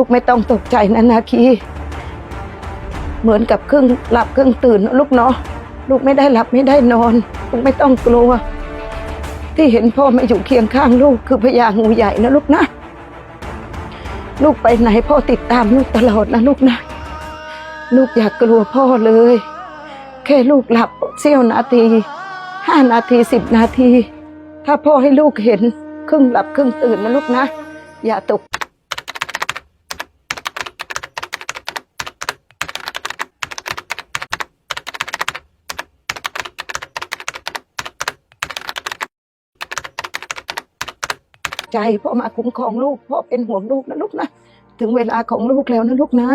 ลูกไม่ต้องตกใจนะนาคี เหมือนกับครึ่งหลับครึ่งตื่นลูกเนาะลูกไม่ได้หลับไม่ได้นอน ลูกไม่ต้องกลัว ที่เห็นพ่อไมาอยู่เคียงข้างลูกคือพญางูใหญ่นะลูกนะ ลูกไปไหนพ่อติดตามลูกตลอดนะลูกนะ ลูกอยากกลัวพ่อเลย แค่ลูกหลับเสี้ยวนาทีห้านาทีสิบนาที ถ้าพ่อให้ลูกเห็นครึ่งหลับครึ่งตื่นนะลูกนะ อย่าตก ใจพ่อมาคุ้มครองลูกพ่อเป็นห่วงลูกนะลูกนะถึงเวลาของลูกแล้วนะลูกนะ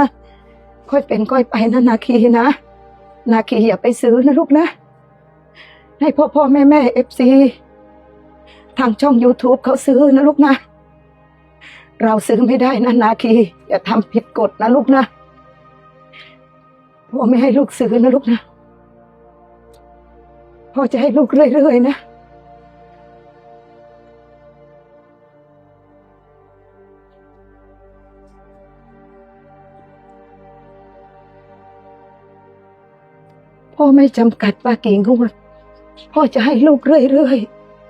ค่อยเป็นค่อยไปนะนาคีนะ นาคีอย่าไปซื้อนะลูกนะ ให้พ่อพ่อแม่แม่เอฟซีทางช่อง YouTube เขาซื้อนะลูกนะ เราซื้อไม่ได้นะนาคี อย่าทำผิดกฎนะลูกนะพ่อไม่ให้ลูกซื้อนะลูกนะพ่อจะให้ลูกเรื่อยๆนะ พ่อไม่จำกัดว่ากี่งวด พ่อจะให้ลูกเรื่อย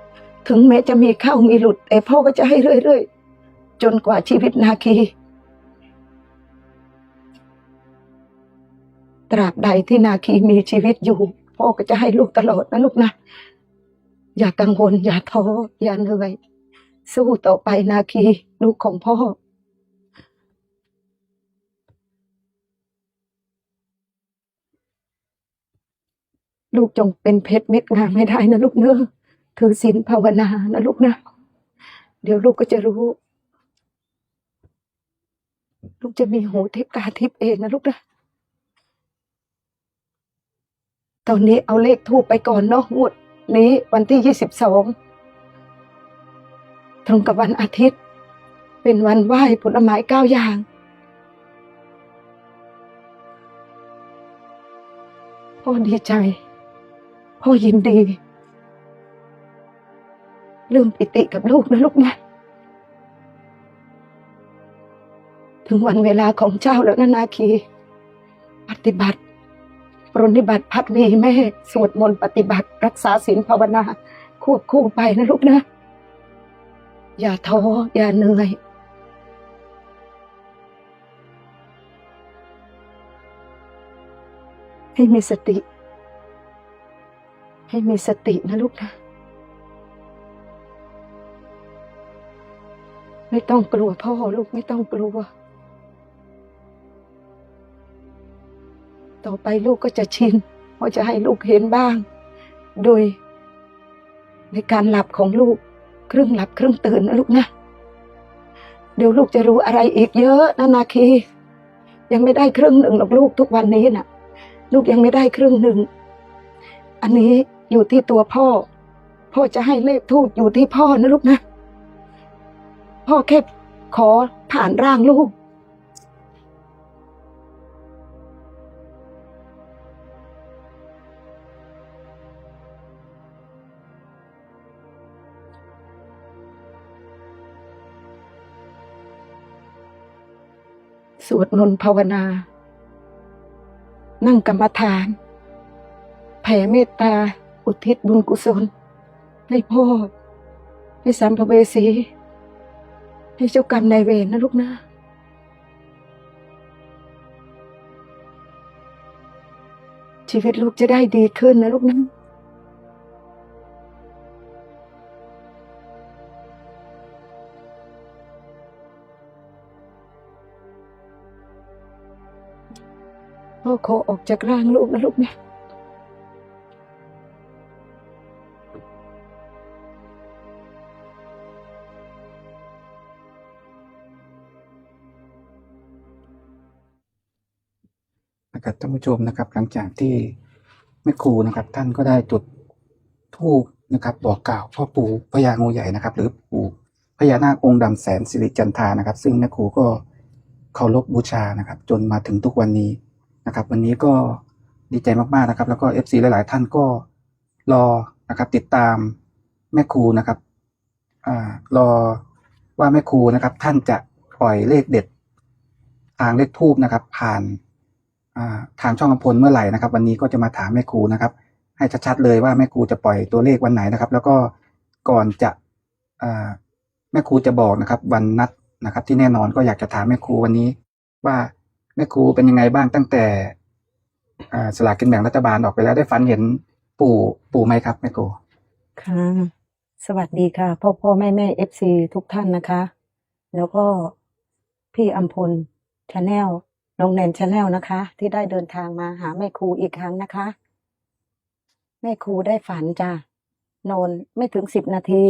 ๆ ถึงแม้จะมีเข้ามีหลุด แต่พ่อก็จะให้เรื่อยๆ จนกว่าชีวิตนาคี ตราบใดที่นาคีมีชีวิตอยู่ พ่อก็จะให้ลูกตลอดนะลูกนะ อย่ากังวล อย่าท้ออย่าเหนื่อยสู้ต่อไปนาคี ลูกของพ่อ ลูกจงเป็นเพชรเม็ดงามไม่ได้นะลูกเนอะถือศีลภาวนานะลูกนะ เดี๋ยวลูกก็จะรู้ ลูกจะมีหูทิพย์ตาทิพเองนะลูกนะตอนนี้เอาเลขทูปไปก่อนเนาะงวดนี้วันที่ยี่สิบสองตรงกับวันอาทิตย์ เป็นวันไหว้ผลไม้เก้าอย่าง พ่อดีใจ พ่อยินดีเริ่มปิติกับลูกนะลูกนะ ถึงวันเวลาของเจ้าแล้วนะนาคี ปฏิบัติ ปรนนิบัติพัดวีแม่ สวดมนต์ปฏิบัติรักษาศีลภาวนา ควบคู่ไปนะลูกนะ อย่าท้ออย่าเหนื่อยให้มีสติ ให้มีสตินะลูกนะ ไม่ต้องกลัวพ่อลูกไม่ต้องกลัว ต่อไปลูกก็จะชินพ่อจะให้ลูกเห็นบ้าง โดย ในการหลับของลูก ครึ่งหลับครึ่งตื่นนะลูกนะ เดี๋ยวลูกจะรู้อะไรอีกเยอะนะนาคี ยังไม่ได้ครึ่งหนึ่งหรอกลูกทุกวันนี้น่ะ ลูกยังไม่ได้ครึ่งหนึ่ง อันนี้ อยู่ที่ตัวพ่อ พ่อจะให้เลขทูบอยู่ที่พ่อนะลูกนะ พ่อแค่ขอผ่านร่างลูก สวดมนต์ภาวนา นั่งกรรมฐาน แผ่เมตตา อุทิศบุญกุศล ให้พ่อ ให้สัมภเวสี ให้เจ้ากรรมนายเวรนะลูกนะ ชีวิตลูกจะได้ดีขึ้นนะลูกนะพ่อขอออกจากร่างลูกนะลูกนะ ผู้ชมนะครับ หลังจากที่แม่ครูนะครับ ท่านก็ได้จุดธูปนะครับบอกกล่าวพ่อปู่พญางูใหญ่นะครับ หรือปู่พญานาคองค์ดำแสนสิริจันทานะครับ ซึ่งแม่ครูก็เคารพบูชานะครับ จนมาถึงทุกวันนี้นะครับ วันนี้ก็ดีใจมากๆนะครับ แล้วก็เอฟซีหลายๆ ท่านก็รอนะครับ ติดตามแม่ครูนะครับอ่ารอว่าแม่ครูนะครับ ท่านจะปล่อยเลขเด็ดทางเลขทูบนะครับ ผ่าน ทางช่องอพลเมื่อไหร่นะครับ วันนี้ก็จะมาถามแม่ครูนะครับ ให้ชัดๆเลยว่าแม่ครูจะปล่อยตัวเลขวันไหนนะครับ แล้วก็ก่อนจะแม่ครูจะบอกนะครับ วันนัดนะครับ ที่แน่นอนก็อยากจะถามแม่ครูวันนี้ ว่าแม่ครูเป็นยังไงบ้างตั้งแต่สลากกินแบ่งรัฐบาลออกไปแล้วได้ฝันเห็นปู่ปู่ไหมครับแม่ครูค่ะสวัสดีค่ะ พ่อพ่อแม่แม่เอฟซีทุกท่านนะคะ แล้วก็พี่อัมพลชาแนล น้องแนนชาแนลนะคะ ที่ได้เดินทางมาหาแม่ครูอีกครั้งนะคะ แม่ครูได้ฝันจ้ะนอนไม่ถึงสิบนาที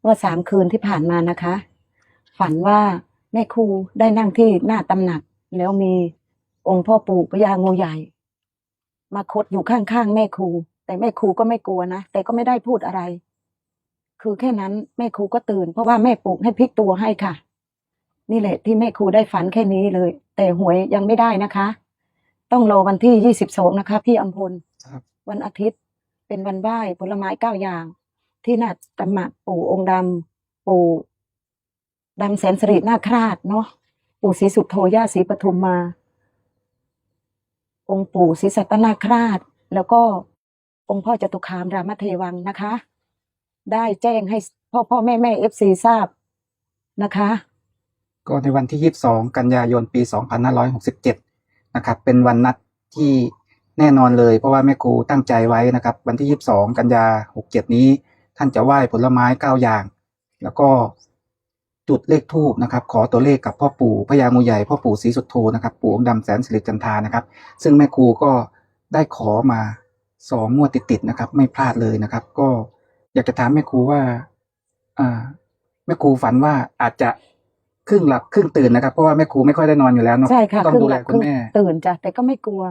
เมื่อสามคืนที่ผ่านมานะคะ ฝันว่าแม่ครูได้นั่งที่หน้าตำหนัก แล้วมีองค์พ่อปู่พญางูใหญ่ มาคดอยู่ข้างๆแม่ครู แต่แม่ครูก็ไม่กลัวนะแต่ก็ไม่ได้พูดอะไร คือแค่นั้นแม่ครูก็ตื่น เพราะว่าแม่ปลุกให้พลิกตัวให้ค่ะ นี่แหละที่แม่ครูได้ฝันแค่นี้เลย แต่หวยยังไม่ได้นะคะ ต้องรอวันที่ยี่สิบสองนะคะ พี่อัมพลครับวันอาทิตย์เป็นวันไหว้ผลไม้เก้าอย่าง ที่หน้าตำหนักปู่องค์ดำปู่ดำแสนสิรินาคราชเนาะปู่ศรีสุโธย่าศรีปทุมมา องค์ปู่ศรีสัตนาคราช แล้วก็องค์พ่อจตุคามรามเทวังนะคะ ได้แจ้งให้พ่อพ่อแม่แม่เอฟซีทราบนะคะ ก็ในวันที่ 22 กันยายนปี 2567 นะครับ เป็นวันนัดที่แน่นอนเลย เพราะว่าแม่ครูตั้งใจไว้นะครับ วันที่ 22 กันยา 67 นี้ ท่านจะไหว้ผลไม้ 9 อย่าง แล้วก็จุดเลขทูบนะครับ ขอตัวเลขกับพ่อปู่พญางูใหญ่พ่อปู่ศรีสุโธนะครับ ปู่องค์ดำแสนสิริจันทานะครับ ซึ่งแม่ครูก็ได้ขอมาสองงวดติดๆนะครับ ไม่พลาดเลยนะครับ ก็อยากจะถามแม่ครูว่าอ่าแม่ครูฝันว่าอาจจะ ครึ่งหลับครึ่งตื่นนะครับ เพราะว่าแม่ครูไม่ค่อยได้นอนอยู่แล้วเนาะใช่ค่ะต้องครึ่ดูงหแลลับคุครึ่ณงแม่ตื่นจ้ะแต่ก็ไม่กลัว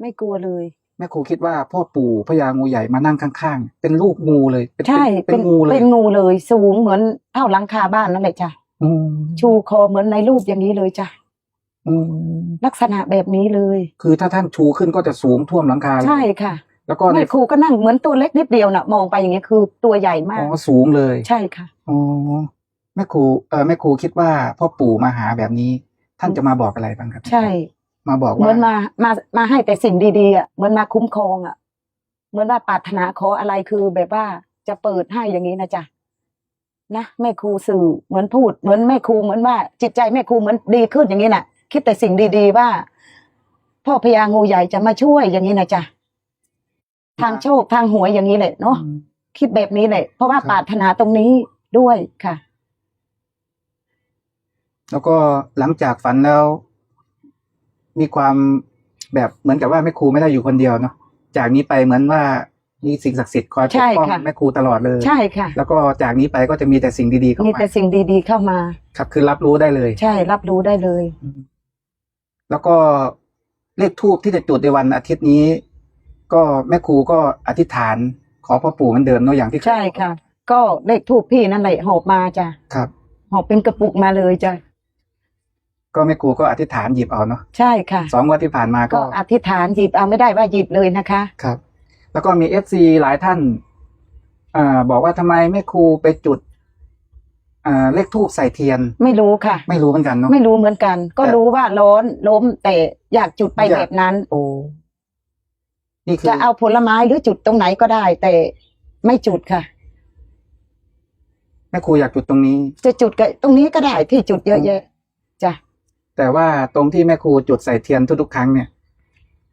ไม่กลัวเลย แม่ครูคิดว่าพ่อปู่พญางูใหญ่มานั่งข้างๆ เป็นรูปงูเลยเป็นใช่เป็นเป็นงูเลยเป็นงูเลย สูงเหมือนเท่าหลังคาบ้านนั่นแหละจ้ะอืมชูคอเหมือนในรูปอย่างนี้เลยจ้ะอืมลักษณะแบบนี้เลย คือถ้าท่านชูขึ้นก็จะสูงท่วมหลังคาเลยใช่ค่ะ แล้วก็ในแม่ครูก็นั่งเหมือนตัวเล็กนิดเดียวน่ะ มองไปอย่างนี้คือตัวใหญ่มาอ๋กอสูงเลย ใช่ค่ะอ๋อ แม่ครูเออแม่ครูคิดว่าพ่อปู่มาหาแบบนี้ ท่านจะมาบอกอะไรบ้างครับ ใช่ มาบอกเหมืว่าอนมามามาให้แต่สิ่งดีๆอะเหมือนมาคุ้มครองอะ เหมือนว่าปรารถนาขออะไรคือแบบว่าจะเปิดให้อย่างนี้นะจ๊ะนะแม่ครูสื่อเหมือนพูด เหมือนแม่ครูเหมือนว่า จิตใจแม่ครูเหมือนดีขึ้นอย่างนี้น่ะ คิดแต่สิ่งดีๆว่า พ่อพญางูใหญ่จะมาช่วยอย่างนี้นะจ๊ะทางโชคทางหวยอย่างนี้แหละเนาะอืมคิดแบบนี้แหละเพราะว่าครับปรารถนาตรงนี้ด้วยค่ะ แล้วก็หลังจากฝันแล้ว มีความแบบเหมือนกับว่าแม่ครูไม่ได้อยู่คนเดียวเนาะจากนี้ไปเหมือนว่ามีสิ่งศักดิ์สิทธิ์คอยปใช่กป้องค่ะแม่ครูตลอดเลยใช่ค่ะ แล้วก็จากนี้ไปก็จะมีแต่สิ่งดีๆเข้ามีมาแต่สิ่งดีๆเข้ามา ครับคือรับรู้ได้เลย ใช่ รับรู้ได้เลยอืมแล้วก็เลขทูบที่จะจุดในวันอาทิตย์นี้ ก็แม่ครูก็อธิษฐานขอพ่อปู่เหมือนเดิมเนาะอย่างที่เคยใช่ค่ะ ก็เลขทูปพี่นั่นแหละหอบมาจ้ะครับหอบเป็นกระปุกมาเลยจ้ะ ก็แม่ครูก็อธิษฐานหยิบเอาเนาะใช่ค่ะ สองงวันที่ผ่านมาก็ก็อธิษฐานหยิบเอาไม่ได้ว่าหยิบเลยนะคะ ครับ แล้วก็มีเอฟซีหลายท่านอ่าบอกว่าทำไมแม่ครูไปจุดอ่าเลขทูบใส่เทียน ไม่รู้ค่ะ ไม่รู้เหมือนกันเนาะ ไม่รู้เหมือนกัน ก็แต่รู้ว่าร้อนล้มแต่อยากจุดไปอยาก แบบนั้น โอ้นี่คือจะเอาผลไม้หรือจุดตรงไหนก็ได้ แต่ไม่จุดค่ะ แม่ครูอยากจุดตรงนี้ จะจุดก็ตรงนี้ก็ได้ที่จุดเยอะแยะจ้ะ แต่ว่าตรงที่แม่ครูจุดใส่เทียนทุกๆครั้งเนี่ย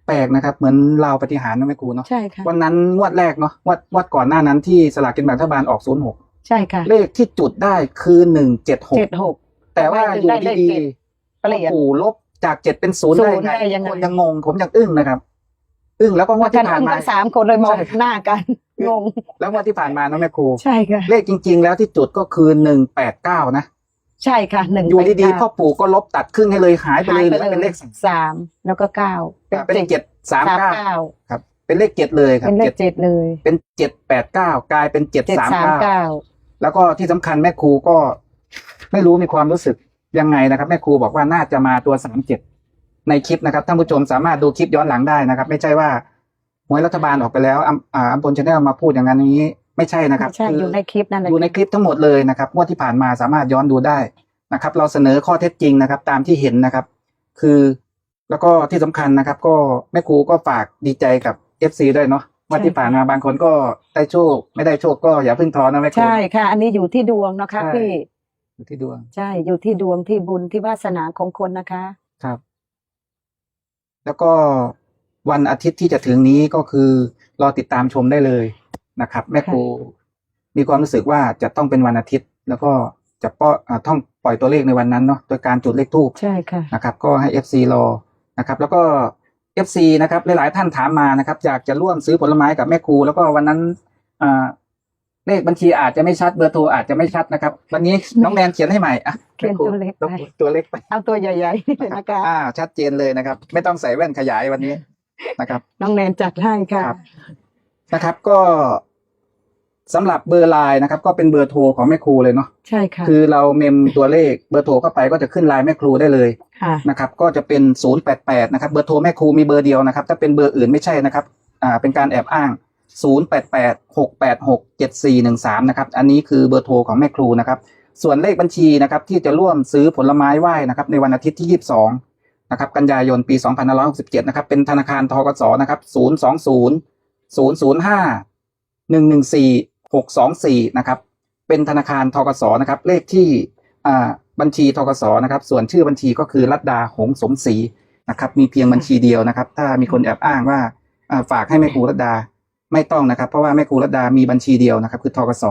แปลกนะครับ เหมือนเราวปฏิหารย์นะแม่ครูเนาะใช่ค่ะวันนั้นงวดแรกเนาะงวดงวดก่อนหน้านั้นที่สลากกินแบ่งรัฐบาลออกศูนย์หกใช่ค่ะ เลขที่จุดได้คือหนึ่งเจ็ดหกเจ็ดหกแต่ว่าอยู่ได้เลขดีเจ็ดๆเปลี่ยนปู่ลบจากเจ็ดเป็นศูนย์ศูได้นย์ไงได้ยังไงคนยังงงผมยังอึ้งนะครับ อึ้งแล้วก็งวดกัที่นผ่านอึ้งมากันสามคนเลยมองใช่หน้ากันงงแล้วงวดที่ผ่านมานะแม่ครูใช่ค่ะเลขจริง ๆ แล้วที่จุดก็คือหนึ่งแปดเก้านะ ใช่ค่ะหนึ่งอยู่ไปดีเก้าๆพ่อปู่ก็ลบตัดครึ่งให้เลยหายไปหาเลยยไปเหลือเป็นเลเลยขสามแล้วก็เก้าเป็นเจ็ดสามสามเก้าเก้าครับ เป็นเลขเจ็ดเลยครับเป็นเลเจ็ขดเจ็ดเลย เป็นเจ็ดแปดเก้ากลายเป็นเจ็ดเจ็ดสามสามเก้าเก้าแล้วก็ที่สำคัญแม่ครูก็ไม่รู้มีความรู้สึกยังไงนะครับ แม่ครูบอกว่าน่าจะมาตัวสามเจ็ดในคลิปนะครับท่านผู้ชมสามารถดูคลิปย้อนหลังได้นะครับ ไม่ใช่ว่าหวยรัฐบาลออกไปแล้วอัมอ่าอัมพลชาแนลมาพูดอย่างนั้นอย่างนี้ ไม่ใช่นะครับใช่คือยู่ในคลิปนั่นแหละอยู่ในคลิปทั้งหมดเลยนะครับงวดที่ผ่านมาสามารถย้อนดูได้นะครับ เราเสนอข้อเท็จจริงนะครับ ตามที่เห็นนะครับ คือแล้วก็ที่สำคัญนะครับ ก็แม่ครูก็ฝากดีใจกับเอฟซีด้วยเนาะว่าที่ผ่านมาบางคนก็ได้โชค ไม่ได้โชคก็อย่าเพิ่งท้อนะแม่ครูใช่ค่ะ อันนี้อยู่ที่ดวงนะคะใช่พี่อยู่ที่ดวง ใช่อยู่ที่ดวงที่บุญที่วาสนาของคนนะคะครับ แล้วก็วันอาทิตย์ที่จะถึงนี้ก็คือรอติดตามชมได้เลย นะครับ แม่ครูมีความรู้สึกว่าจะต้องเป็นวันอาทิตย์ แล้วก็จะป้ออ่าต้องปล่อยตัวเลขในวันนั้นเนาะโดยการจุดเลขทูบใช่ค่ะนะครับก็ให้ FC รอนะครับ แล้วก็ FC นะครับหลายๆท่านถามมานะครับ อยากจะร่วมซื้อผลไม้กับแม่ครู แล้วก็วันนั้นอ่าเลขบัญชีอาจจะไม่ชัดเบอร์โทรอาจจะไม่ชัดนะครับ วันนี้น้องแนนเขียนให้ใหม่อะเขียนแม่ครูตัวเล็กไปตัวเล็กไปเอาตัวใหญ่ๆเลยนะคะอ่าชัดเจนเลยนะครับ ไม่ต้องใส่แว่นขยายวันนี้นะครับ น้องแนนจัดให้ค่ะครับ นะครับก็สำหรับเบอร์ไลน์นะครับ ก็เป็นเบอร์โทรของแม่ครูเลยเนาะใช่ค่ะ คือเราเมมตัวเลขเบอร์โทรเข้าไปก็จะขึ้นไลน์แม่ครูได้เลยค่ะ นะครับ ก็จะเป็น 088 นะครับ เบอร์โทรแม่ครูมีเบอร์เดียวนะครับ ถ้าเป็นเบอร์อื่นไม่ใช่นะครับอ่าเป็นการแอบอ้าง 088 686 7413 นะครับ อันนี้คือเบอร์โทรของแม่ครูนะครับ ส่วนเลขบัญชีนะครับ ที่จะร่วมซื้อผลไม้ไหว้นะครับ ในวันอาทิตย์ที่ 22 นะครับ กันยายนปี 2567 นะครับ เป็นธนาคารทกสนะครับ 020 005 114 624นะครับ เป็นธนาคารทกสนะครับ เลขที่อ่าบัญชีทกสนะครับ ส่วนชื่อบัญชีก็คือรัตดาหงสมศรีนะครับ มีเพียงบัญชีเดียวนะครับ ถ้ามีคนแอบอ้างว่าอ่าฝากให้แม่ครูรัตดาไม่ต้องนะครับ เพราะว่าแม่ครูรัตดามีบัญชีเดียวนะครับ คือทกส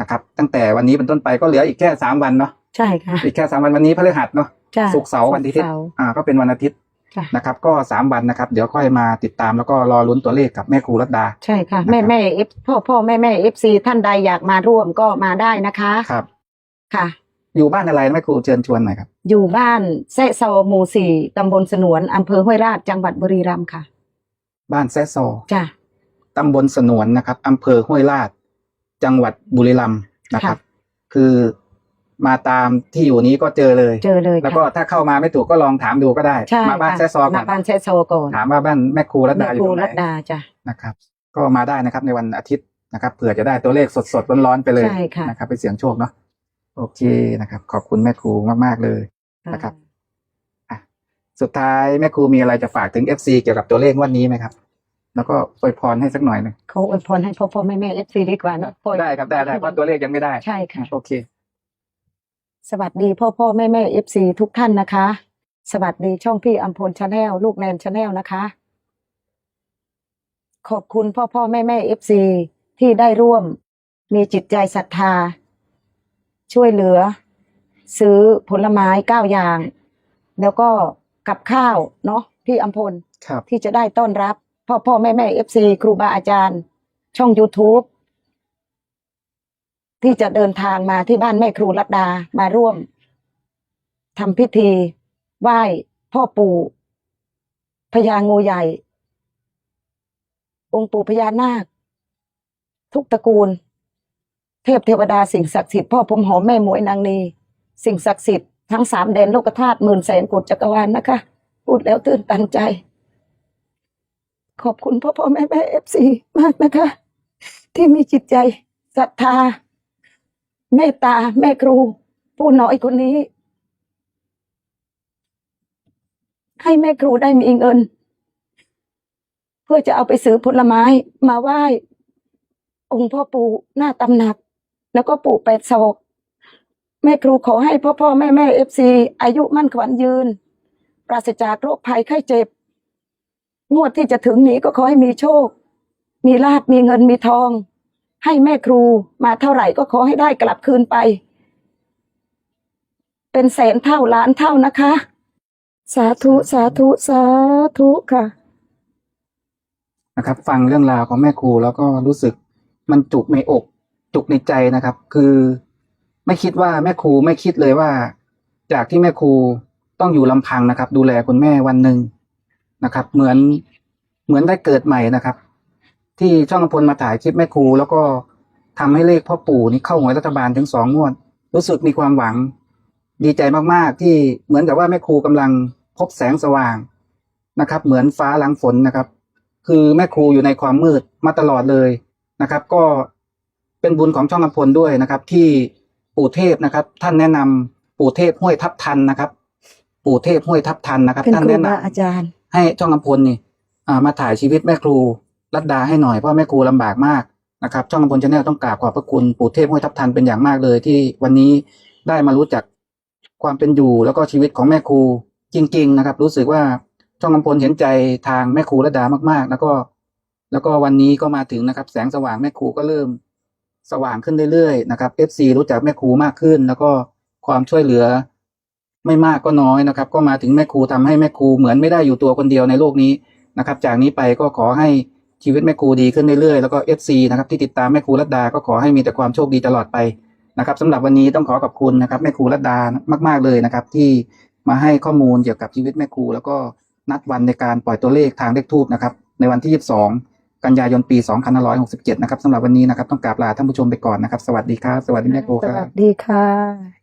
นะครับ ตั้งแต่วันนี้เป็นต้นไปก็เหลืออีกแค่สามวันเนาะใช่ค่ะอีกแค่สามวันวันนี้พฤหัสเนาะจ้ะศุกร์เสาร์วันอาทิตย์ศุกร์เสาร์อ่าก็เป็นวันอาทิตย์จ้ะ นะครับ ก็สามวันนะครับ เดี๋ยวค่อยมาติดตามแล้วก็รอลุ้นตัวเลขกับแม่ครูรัตดา ใช่ค่ะนะครับแม่แม่เอฟพ่อพ่อแม่แม่เอฟซีท่านใดอยากมาร่วมก็มาได้นะคะครับค่ะ อยู่บ้านอะไรนะแม่ครูเชิญชวนหน่อยครับ อยู่บ้านแซะโซหมู่สี่ตำบลสนวนอำเภอห้วยราชจังหวัดบุรีรัมย์ค่ะ บ้านแซะซอจ้ะตำบลสนวนนะครับอำเภอห้วยลาดจังหวัดบุรีรัมย์นะครับ คือ มาตามที่อยู่นี้ก็เจอเลย เจอเลยแล้วก็ค่ะถ้าเข้ามาไม่ถูกก็ลองถามดูก็ได้ ใช่มาบ้านค่ะแซะซอก่อมานบ้านแซะโซก่อนถามว่าบ้านแม่ครูรัตแม่ดาอคยู่รูตรงไหรัตนดาจ้ะ นะครับ ก็มาได้นะครับในวันอาทิตย์นะครับเผื่อจะได้ตัวเลขสดๆร้อนๆไปเลยใช่ค่ะ นะครับไปเสี่ยงโชคเนาะโอเคนะครับ ขอบคุณแม่ครูมากๆเลย นะครับอะสุดท้ายแม่ครูมีอะไรจะฝากถึง FC เกี่ยวกับตัวเลขงวันนี้ไหมครับ แล้วก็อวยพรให้สักหน่อยหนึงเขาอวยพรให้พ่อพ่อแม่แม่เอฟซีดีกว่าเนอะพ่อได้ครับได้ได้เพราะตัวเลขยังไม่ได้ ใช่ค่ะ โอเค สวัสดีพ่อพ่อแม่แม่เอฟซีทุกท่านนะคะ สวัสดีช่องพี่อัมพลชาแนลลูกแนนชาแนลนะคะ ขอบคุณพ่อพ่อแม่แม่เอฟซีที่ได้ร่วม มีจิตใจศรัทธา ช่วยเหลือ ซื้อผลไม้เก้าอย่าง แล้วก็กับข้าวเนาะพี่อัมพลครับที่จะได้ต้อนรับ พ่อพ่อแม่แม่เอฟซีครูบาอาจารย์ ช่อง YouTube ที่จะเดินทางมาที่บ้านแม่ครูรัตดามาร่วมทำพิธีไหว้พ่อปู่พญางูใหญ่ องค์ปู่พญานาค ทุกตระกูล เทพเทวดาสิ่งศักดิ์สิทธิ์พ่อพรมหอมแม่หมวยนางนีสิ่งศักดิ์สิทธิ์ทั้งสามแดนโลกธาตุหมื่นแสนโกดจักรวาลนะคะ พูดแล้วตื่นตันใจ ขอบคุณพ่อพ่อแม่แม่เอฟซีมากนะคะ ที่มีจิตใจศรัทธา เมตตาแม่ครู ผู้น้อยคนนี้ ให้แม่ครูได้มีเงิน เพื่อจะเอาไปซื้อผลไม้มาไหว้ องค์พ่อปู่หน้าตำหนัก แล้วก็ปู่แปดศอกแม่ครูขอให้พ่อพ่อแม่แม่เอฟซีอายุมั่นขวัญยืน ปราศจากโรคภัยไข้เจ็บ งวดที่จะถึงนี้ก็ขอให้มีโชค มีลาภมีเงินมีทอง ให้แม่ครูมาเท่าไหร่ก็ขอให้ได้กลับคืนไป เป็นแสนเท่าล้านเท่านะคะ สาธุสาธุสาธุค่ะ นะครับ ฟังเรื่องราวของแม่ครูแล้วก็รู้สึกมันจุกในอก จุกในใจนะครับ คือ ไม่คิดว่าแม่ครูไม่คิดเลยว่า จากที่แม่ครูต้องอยู่ลำพังนะครับ ดูแลคุณแม่วันหนึ่งนะครับ เหมือนเหมือนได้เกิดใหม่นะครับ ที่ช่องอำพลมาถ่ายคลิปแม่ครู แล้วก็ทำให้เลขพ่อปู่นี่เข้าหวยรัฐบาลถึงสองงวด รู้สึกมีความหวัง ดีใจมากๆ ที่เหมือนกับว่าแม่ครูกำลังพบแสงสว่างนะครับ เหมือนฟ้าหลังฝนนะครับ คือแม่ครูอยู่ในความมืดมาตลอดเลยนะครับ ก็เป็นบุญของช่องอำพลด้วยนะครับ ที่ปู่เทพนะครับ ท่านแนะนำปู่เทพห้วยทับทันนะครับปู่เทพห้วยทับทันนะครับเป็นท่านครูแนะนบาอาจารย์ำให้ช่องอำพลนี่อ่ามาถ่ายชีวิตแม่ครู รัตดาให้หน่อยเพราะแม่ครูลำบากมากนะครับ ช่องอำพลชาแนลต้องกราบขอบพระคุณปู่เทพห้วยทับทันเป็นอย่างมากเลย ที่วันนี้ได้มารู้จักความเป็นอยู่แล้วก็ชีวิตของแม่ครูจริง ๆ นะครับ รู้สึกว่าช่องอำพลเห็นใจทางแม่ครูรัตดามากๆ แล้วก็ แล้วก็วันนี้ก็มาถึงนะครับ แสงสว่างแม่ครูก็เริ่มสว่างขึ้นเรื่อยๆนะครับ FC รู้จักแม่ครูมากขึ้น แล้วก็ความช่วยเหลือไม่มากก็น้อยนะครับ ก็มาถึงแม่ครูทำให้แม่ครูเหมือนไม่ได้อยู่ตัวคนเดียวในโลกนี้นะครับ จากนี้ไปก็ขอให้ ชีวิตแม่ครูดีขึ้นเรื่อยๆแล้วก็ FC นะครับที่ติดตามแม่ครูรัตดาก็ขอให้มีแต่ความโชคดีตลอดไปนะครับสำหรับวันนี้ต้องขอขอบคุณนะครับแม่ครูรัตดามาก ๆเลยนะครับ ที่มาให้ข้อมูลเกี่ยวกับชีวิตแม่ครู แล้วก็นัดวันในการปล่อยตัวเลขทางเลขทูบนะครับในวันที่ 22 กันยายนปี 2567 นะครับสำหรับวันนี้นะครับต้องกราบลาท่านผู้ชมไปก่อนนะครับ สวัสดีครับ สวัสดีแม่ครูสครับ วัสดีค่ะ